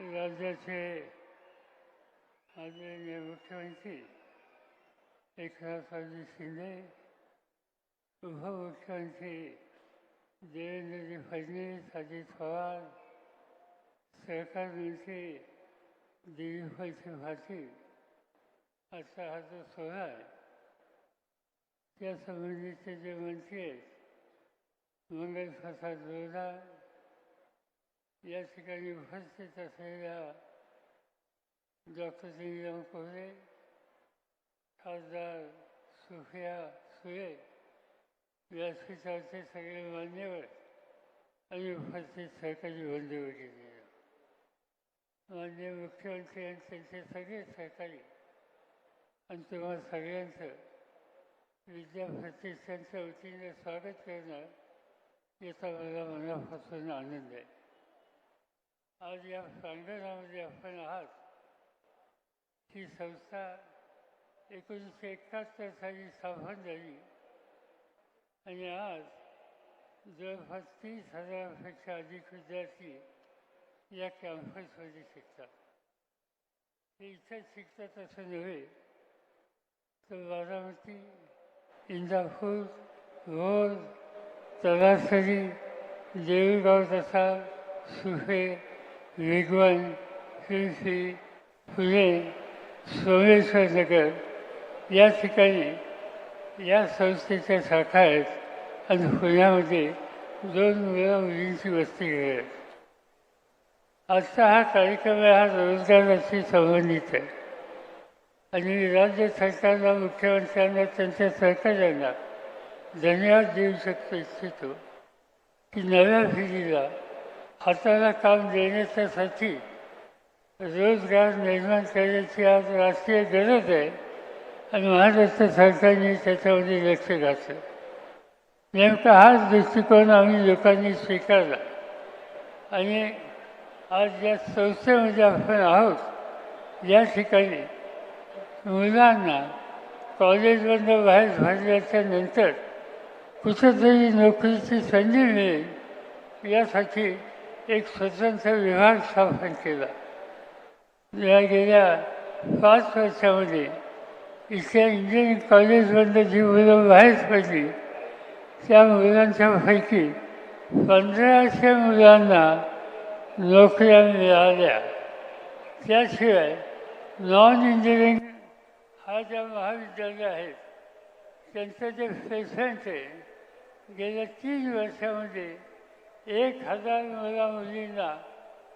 राज्याचे आदरणीय मुख्यमंत्री एकनाथरावजी शिंदे उपमुख्यमंत्री देवेंद्रजी फडणवीस अजित पवार सहकार मंत्री दिलीपभाई पाटील असा हा जो सोहळा आहे त्यासंबंधीचे जे मंत्री आहेत मंगल प्रसाद लोढा या ठिकाणी उपस्थित असलेल्या डॉक्टर सिंगराम कोहरे खासदार सुफिया सुरे व्यासपीठाचे सगळे मान्यवर आणि उपस्थित सहकारी बंधू वगैरे मान्य मुख्यमंत्री आणि त्यांचे सगळे सहकारी आणि तुम्हा सगळ्यांचं विद्या प्रतिष्ठानच्या वतीने स्वागत करणं याचा मला मनापासून आनंद आहे आज या प्रांगणामध्ये आपण आहात ही संस्था एकोणीसशे एकाहत्तर साली स्थापन झाली आणि आज जवळपास तीस हजारापेक्षा अधिक विद्यार्थी या कॅम्पसमध्ये शिकतात ते इथं शिकतात असं नव्हे तर बारामती इंदापूर भोर तलासरी देऊळगाव तसा सुफे वेगवान श्री फुले सोमेश्वर नगर. या ठिकाणी या संस्थेच्या शाखा आहेत आणि पुण्यामध्ये दोन मुलं मुलींची वस्ती आहे आजचा हा कार्यक्रम आहे हा रोजगाराशी संबंधित आहे. आणि राज्य सरकारला मुख्यमंत्र्यांना त्यांच्या सहकार्यांना धन्यवाद देऊ शकतो इच्छितो की नव्या पिढीला हाताला काम देण्याच्यासाठी रोजगार निर्माण करण्याची आज राष्ट्रीय गरज आहे आणि महाराष्ट्र सरकारने त्याच्यामध्ये लक्ष घातलं. नेमका हाच दृष्टिकोन आम्ही लोकांनी स्वीकारला. आणि आज या संस्थेमध्ये आपण आहोत या ठिकाणी मुलांना कॉलेजमधनं बाहेर भरल्याच्या नंतर कुठंतरी नोकरीची संधी मिळेल यासाठी एक स्वतंत्र विभाग स्थापन केला. या गेल्या पाच वर्षामध्ये इथल्या इंजिनिअरिंग कॉलेजमधनं जी मुलं बाहेर पडली त्या मुलांच्यापैकी पंधराशे मुलांना नोकऱ्या मिळाल्या. त्याशिवाय नॉन इंजिनिअरिंग हा ज्या महाविद्यालय आहेत त्यांचं जे पेशंट आहे गेल्या तीन वर्षामध्ये एक हजार मुला मुलींना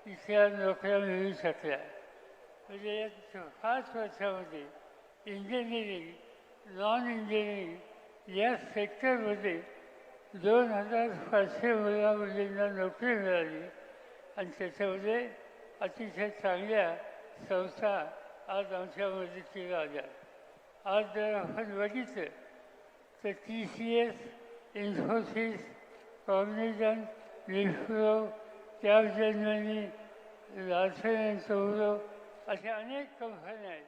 इथल्या नोकऱ्या मिळू शकल्या. म्हणजे या पाच वर्षामध्ये इंजिनिअरिंग नॉन इंजिनिअरिंग या सेक्टरमध्ये दोन हजार पाचशे मुला मुलींना नोकरी मिळाली. आणि त्याच्यामध्ये अतिशय चांगल्या संस्था आज आमच्या मदतीला आल्या. आज जर आपण बघितलं तर T C S Infosys Cognizant Wipro त्या जन्मनी अँड टोब्रो अशा अनेक कंपन्या आहेत.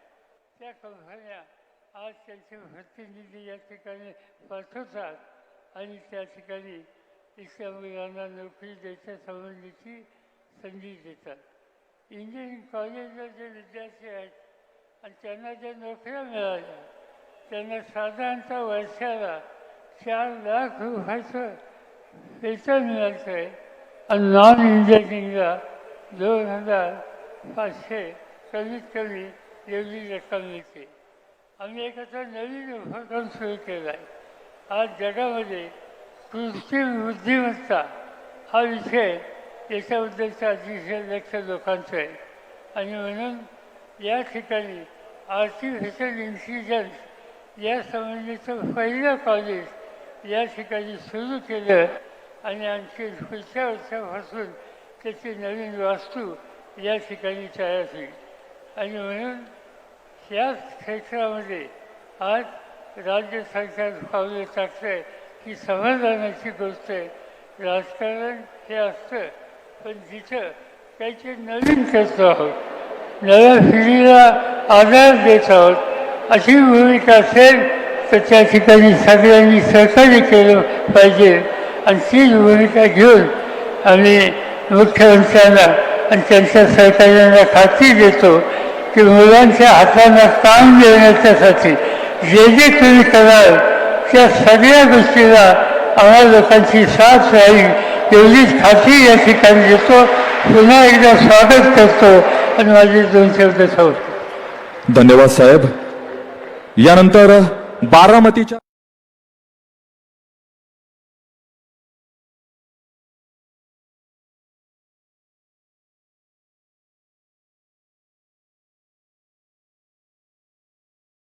त्या कंपन्या आज त्यांचे प्रतिनिधी या ठिकाणी पाठवतात आणि त्या ठिकाणी इथल्या मुलांना नोकरी द्यायच्या संबंधीची संधी देतात. इंजिनिअरिंग कॉलेजला जे विद्यार्थी आहेत आणि त्यांना ज्या नोकऱ्या मिळाल्या त्यांना साधारणतः वर्षाला चार लाख रुपयाचं वेतन मिळतं आहे आणि नॉन इंजिनिअरिंगला दोन हजार पाचशे कमीत कमी एवढी रक्कम मिळते आम्ही एक आता नवीन उपक्रम सुरू केला आहे. आज जगामध्ये कृत्रिम बुद्धिमत्ता हा विषय याच्याबद्दलचं अतिशय लक्ष लोकांचं आहे. आणि म्हणून या ठिकाणी आर्टिफिशियल इंटेलिजन्स या संबंधीचं पहिलं कॉलेज या ठिकाणी सुरू केलं आणि आणखी पुढच्या वर्षापासून त्याची नवीन वास्तू या ठिकाणी तयार होईल. आणि म्हणून याच क्षेत्रामध्ये आज राज्य सरकार पावलं टाकतं आहे ही समाधानाची गोष्ट आहे. राजकारण हे असतं पण जिथं काहीतरी नवीन करतो आहोत नव्या पिढीला आधार देत आहोत अशी भूमिका असेल तर त्या ठिकाणी सगळ्यांनी सहकार्य केलं पाहिजे. आणि तीच भूमिका घेऊन आम्ही मुख्यमंत्र्यांना आणि त्यांच्या सहकार्यांना खात्री देतो की मुलांच्या हातांना काम देण्याच्यासाठी जे जे तुम्ही कराल त्या सगळ्या गोष्टीला आम्हा लोकांची साथ राहील. एवढीच खात्री या ठिकाणी देतो. पुन्हा एकदा स्वागत करतो आणि माझे दोन शब्द सांगतो धन्यवाद साहेब. यानंतर बारामतीच्या